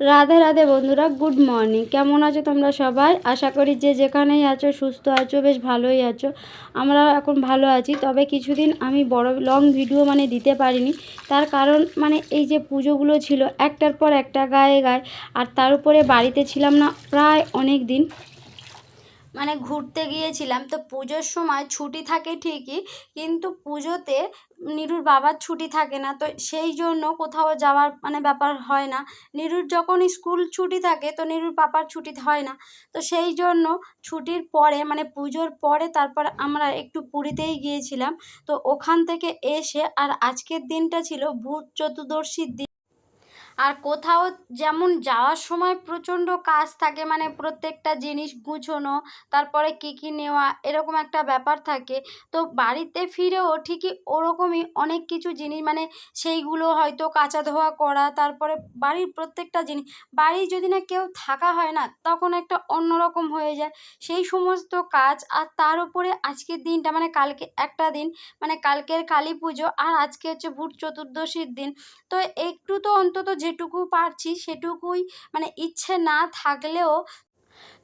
রাধে রাধে বন্ধুরা, good morning. কেমন আছো তোমরা সবাই? আশা করি যে যেখানেই আছো, সুস্থ আছো, বেশ ভালোই আছো। আমরা এখন ভালো আছি, তবে কিছুদিন আমি বড় লং ভিডিও মানে দিতে পারিনি। তার কারণ মানে এই যে পুজোগুলো ছিল, একটার পর একটা গায়ে গায়ে, আর তার উপরে বাড়িতে ছিলাম না প্রায় অনেক দিন। মানে ঘুরতে গিয়েছিলাম। তো পুজোর সময় ছুটি থাকে ঠিকই, কিন্তু পুজোতে নিরুর বাবার ছুটি থাকে না। তো সেই জন্য কোথাও যাওয়ার মানে ব্যাপার হয় না। নিরুর যখন স্কুল ছুটি থাকে, তো নিরুর পাপার ছুটি হয় না। তো সেই জন্য ছুটির পরে মানে পুজোর পরে তারপর আমরা একটু পুরীতেই গিয়েছিলাম। তো ওখান থেকে এসে আর আজকের দিনটা ছিল ভূত চতুর্দশীর দিন। আর কোথাও যেমন যাওয়ার সময় প্রচণ্ড কাজ থাকে মানে প্রত্যেকটা জিনিস গুছোনো, তারপরে কী কী নেওয়া, এরকম একটা ব্যাপার থাকে। তো বাড়িতে ফিরেও ঠিকই ওরকমই অনেক কিছু জিনিস মানে সেইগুলো হয়তো কাচা ধোয়া করা, তারপরে বাড়ির প্রত্যেকটা জিনিস। বাড়ি যদি না কেউ থাকা হয় না, তখন একটা অন্যরকম হয়ে যায়। সেই সমস্ত কাজ আর তার উপরে আজকের দিনটা মানে কালকে একটা দিন মানে কালকের কালী পুজো আর আজকে হচ্ছে ভূত চতুর্দশীর দিন। তো একটু তো অন্তত যেটুকু পারছি সেটুকুই মানে ইচ্ছে না থাকলেও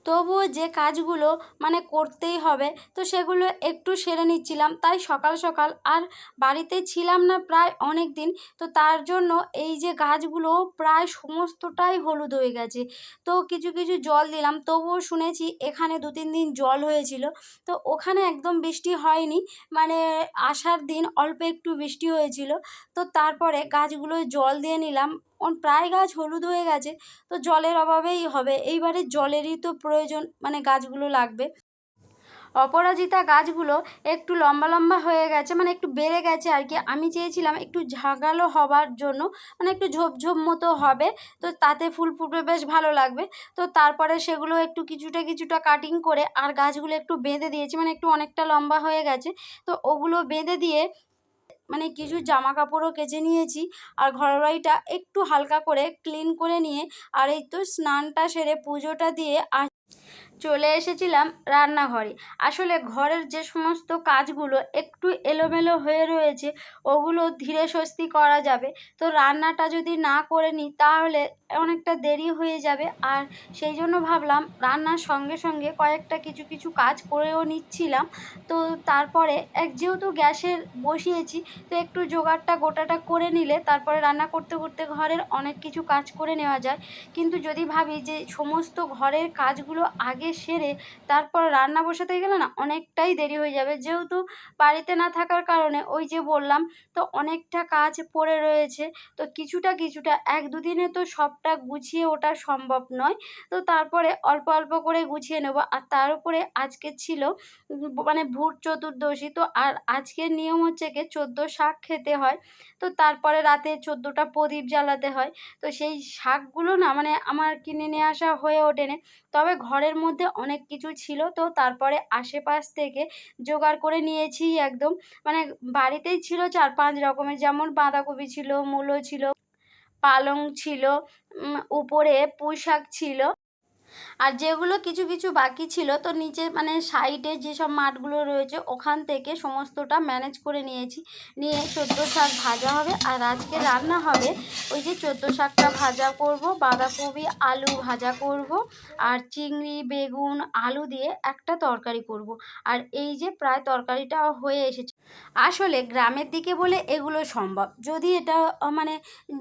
তবুও যে কাজগুলো মানে করতেই হবে, তো সেগুলো একটু সেরে নিচ্ছিলাম। তাই সকাল সকাল আর বাড়িতে ছিলাম না প্রায় অনেক দিন তো তার জন্য এই যে গাছগুলো প্রায় সমস্তটাই হলুদ হয়ে গেছে। তো কিছু কিছু জল দিলাম, তবুও শুনেছি এখানে দু তিন দিন জল হয়েছিল। তো ওখানে একদম বৃষ্টি হয়নি মানে আসার দিন অল্প একটু বৃষ্টি হয়েছিল। তো তারপরে গাছগুলো জল দিয়ে নিলাম। প্রায় গাছ হলুদ হয়ে গেছে, তো জলের অভাবেই হবে। এইবারে জলেরই তো প্রয়োজন মানে গাছগুলো লাগবে। অপরাজিতা গাছগুলো একটু লম্বা লম্বা হয়ে গেছে মানে একটু বেড়ে গেছে আর কি। আমি চেয়েছিলাম একটু ঝাঁকালো হবার জন্য মানে একটু ঝোপঝোপ মতো হবে, তো তাতে ফুল ফুটবে, বেশ ভালো লাগবে। তো তারপরে সেগুলো একটু কিছুটা কিছুটা কাটিং করে আর গাছগুলো একটু বেঁধে দিয়েছি মানে একটু অনেকটা লম্বা হয়ে গেছে। তো ওগুলো বেঁধে দিয়ে মানে কিছু জামা কাপড়ও কেচে নিয়েছি আর ঘর বাড়িটা একটু হালকা করে ক্লিন করে নিয়ে আর এই তো স্নানটা সেরে পুজোটা দিয়ে আর চলে এসেছিলাম রান্নাঘরে। আসলে ঘরের যে সমস্ত কাজগুলো একটু এলোমেলো হয়ে রয়েছে, ওগুলো ধীরে স্বস্তি করা যাবে। তো রান্নাটা যদি না করে নিই তাহলে অনেকটা দেরি হয়ে যাবে। আর সেই জন্য ভাবলাম, রান্নার সঙ্গে সঙ্গে কয়েকটা কিছু কিছু কাজ করেও নিচ্ছিলাম। তো তারপরে এক যেহেতু গ্যাসের বসিয়েছি, তো একটু জোগাড়টা গোটাটা করে নিলে তারপরে রান্না করতে করতে ঘরের অনেক কিছু কাজ করে নেওয়া যায়। কিন্তু যদি ভাবি যে সমস্ত ঘরের কাজগুলো আগে সেরে তারপর রান্না বসাতে গেলে না অনেকটাই দেরি হয়ে যাবে। যেহেতু বাড়িতে না থাকার কারণে ওই যে বললাম, তো অনেকটা কাজ পড়ে রয়েছে। তো কিছুটা কিছুটা, এক দুদিনে তো সবটা গুছিয়ে ওঠা সম্ভব নয়। তো তারপরে অল্প অল্প করে গুছিয়ে নেব। আর তার উপরে আজকে ছিল মানে ভূত চতুর্দশী। তো আর আজকের নিয়ম হচ্ছে কি, চোদ্দ শাক খেতে হয়। তো তারপরে রাতে চোদ্দোটা প্রদীপ জ্বালাতে হয়। তো সেই শাকগুলো না মানে আমার কিনে নিয়ে আসা হয়ে ওঠেনি। তবে ঘরের মধ্যে অনেক কিছু ছিল। তো তারপরে আশেপাশ থেকে জোগাড় করে নিয়েছি একদম। মানে বাড়িতেই ছিল চার পাঁচ রকমের। যেমন বাঁধাকপি ছিল, মূলো ছিল। পালং ছিল উপরে পুঁই শাক ছিল। আর যেগুলো কিছু কিছু বাকি ছিল, তো নিচে মানে সাইডে যেসব মাঠগুলো রয়েছে, ওখান থেকে সমস্তটা ম্যানেজ করে নিয়েছি। নিয়ে চোদ্দ শাক ভাজা হবে। আর আজকে রান্না হবে ওই যে চোদ্দ শাকটা ভাজা করব, বাঁধাকপি, আলু ভাজা করব, আর চিংড়ি, বেগুন, আলু দিয়ে একটা তরকারি করব। আর এই যে প্রায় তরকারিটা হয়ে এসেছে। আসলে গ্রামের দিকে বলে এগুলো সম্ভব। যদি এটা মানে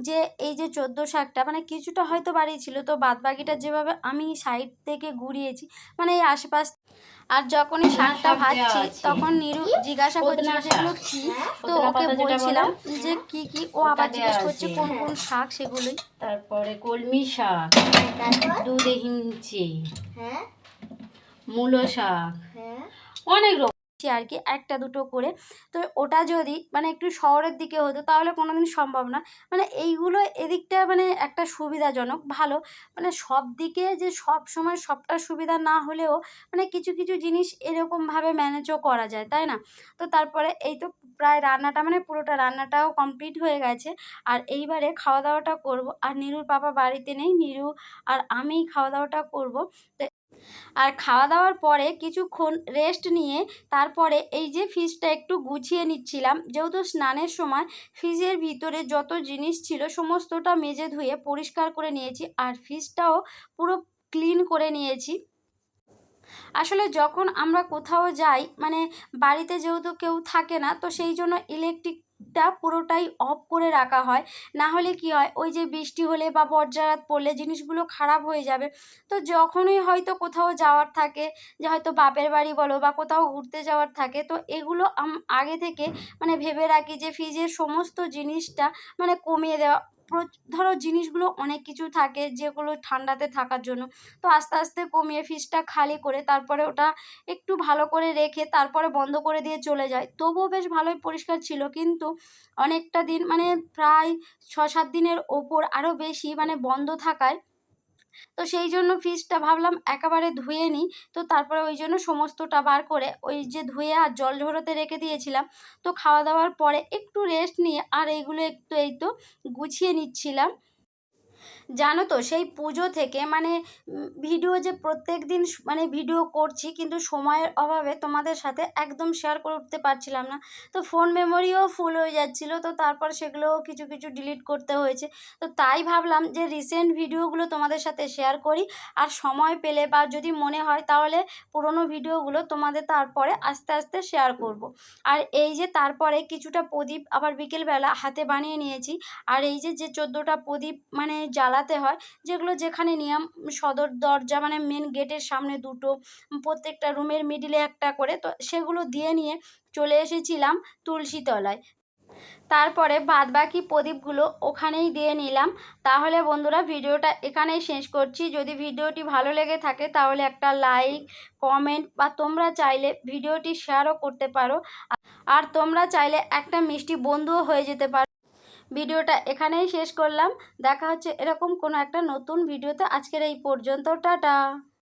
যে এই যে চোদ্দ শাকটা মানে কিছুটা হয়তো বাড়ি ছিল, তো বাদবাকিটা যেভাবে আমি সাইড থেকে ঘুরিয়েছি মানে এই আশেপাশ আর যখনই শাকটা ভাজছি তখন নিরু জিজ্ঞাসা করছিল সেগুলো কি? তো ওকে বলছিলাম যে কি কি? ও আবার জিজ্ঞেস করছে কোন কোন শাক সেগুলোই। তারপরে কলমি শাক দুধে হিঞ্চি হ্যাঁ। মূলো শাক হ্যাঁ। অনেক রকম। আর কি, একটা দুটো করে। তো ওটা যদি মানে একটু শহরের দিকে হতো তাহলে কোনো দিন সম্ভব না। মানে এইগুলো এদিকটা মানে একটা সুবিধাজনক, ভালো। মানে সব দিকে যে সব সময় সবটা সুবিধা না হলেও মানে কিছু কিছু জিনিস এরকমভাবে ম্যানেজও করা যায়, তাই না? তো তারপরে এই তো প্রায় রান্নাটা মানে পুরোটা রান্নাটাও কমপ্লিট হয়ে গেছে। আর এইবারে খাওয়া দাওয়াটা করব। আর নিরুর পাপা বাড়িতে নেই, নিরু আর আমিই খাওয়া দাওয়াটা করব। তো আর খাওয়া দাওয়ার পরে কিছুক্ষণ রেস্ট নিয়ে তারপরে এই যে ফ্রিজটা একটু গুছিয়ে নিচ্ছিলাম। যেহেতু স্নানের সময় ফ্রিজের ভিতরে যত জিনিস ছিল সমস্তটা মেজে ধুয়ে পরিষ্কার করে নিয়েছি আর ফ্রিজটাও পুরো ক্লিন করে নিয়েছি। আসলে যখন আমরা কোথাও যাই মানে বাড়িতে যেহেতু কেউ থাকে না, তো সেই জন্য ইলেকট্রিকটা পুরোটাই অফ করে রাখা হয়। না হলে কি হয়, ওই যে বৃষ্টি হলে বা বজ্রাঘাত পড়লে জিনিসগুলো খারাপ হয়ে যাবে। তো যখনই হয়তো কোথাও যাওয়ার থাকে, যে হয়তো বাপের বাড়ি বলো বা কোথাও ঘুরতে যাওয়ার থাকে, তো এগুলো আগে থেকে মানে ভেবে রাখি যে ফ্রিজের সমস্ত জিনিসটা মানে কমিয়ে দেওয়া ধরো জিনিসগুলো অনেক কিছু থাকে যেগুলো ঠান্ডাতে থাকার জন্য। তো আস্তে আস্তে কমিয়ে ফ্রিজটা খালি করে তারপরে ওটা একটু ভালো করে রেখে তারপরে বন্ধ করে দিয়ে চলে যায়। তবুও বেশ ভালোই পরিষ্কার ছিল কিন্তু অনেকটা দিন মানে প্রায় ছ, সাত দিনের ওপর আরও বেশি মানে বন্ধ থাকায় তো সেই জন্য ফ্রিজটা ভাবলাম একেবারে ধুয়ে নিই। তো তারপরে ওই জন্য সমস্তটা বার করে ওই যে ধুয়ে আর জল ঝরোতে রেখে দিয়েছিলাম। তো খাওয়া দাওয়ার পরে একটু রেস্ট নিয়ে আর এইগুলো একটু এই তো গুছিয়ে নিচ্ছিলাম। জানো তো, সেই পুজো থেকে মানে ভিডিও যে প্রত্যেক দিন মানে ভিডিও করছি কিন্তু সময়ের অভাবে তোমাদের সাথে একদম শেয়ার করে উঠতে পারছিলাম না তো ফোন মেমোরিও ফুল হয়ে যাচ্ছিল, তো তারপর সেগুলোও কিছু কিছু ডিলিট করতে হয়েছে তো তাই ভাবলাম যে রিসেন্ট ভিডিওগুলো তোমাদের সাথে শেয়ার করি, আর সময় পেলে বা যদি মনে হয় তাহলে পুরোনো ভিডিওগুলো তোমাদের তারপরে আস্তে আস্তে শেয়ার করব। আর এই যে তারপরে কিছুটা প্রদীপ আবার বিকেলবেলা হাতে বানিয়ে নিয়েছি, আর এই যে যে চোদ্দোটা প্রদীপ মানে জ্বালাতে হয়, যেগুলো যেখানে নিয়ম, সদর দরজা মানে মেন গেটের সামনে দুটো, প্রত্যেকটা রুমের মিডিলে একটা করে, তো সেগুলো দিয়ে নিয়ে চলে এসেছিলাম তুলসীতলায় তারপরে বাদবাকি প্রদীপগুলো ওখানেই দিয়ে নিলাম। তাহলে বন্ধুরা ভিডিওটা এখানেই শেষ করছি। যদি ভিডিওটি ভালো লেগে থাকে তাহলে একটা লাইক কমেন্ট বা তোমরা চাইলে ভিডিওটি শেয়ারও করতে পারো। আর তোমরা চাইলে একটা মিষ্টি বন্ধুও হয়ে যেতে পারো। ভিডিওটা এখানেই শেষ করলাম। দেখা হচ্ছে এরকম কোনো একটা নতুন ভিডিওতে। আজকের এই পর্যন্ত, টাটা।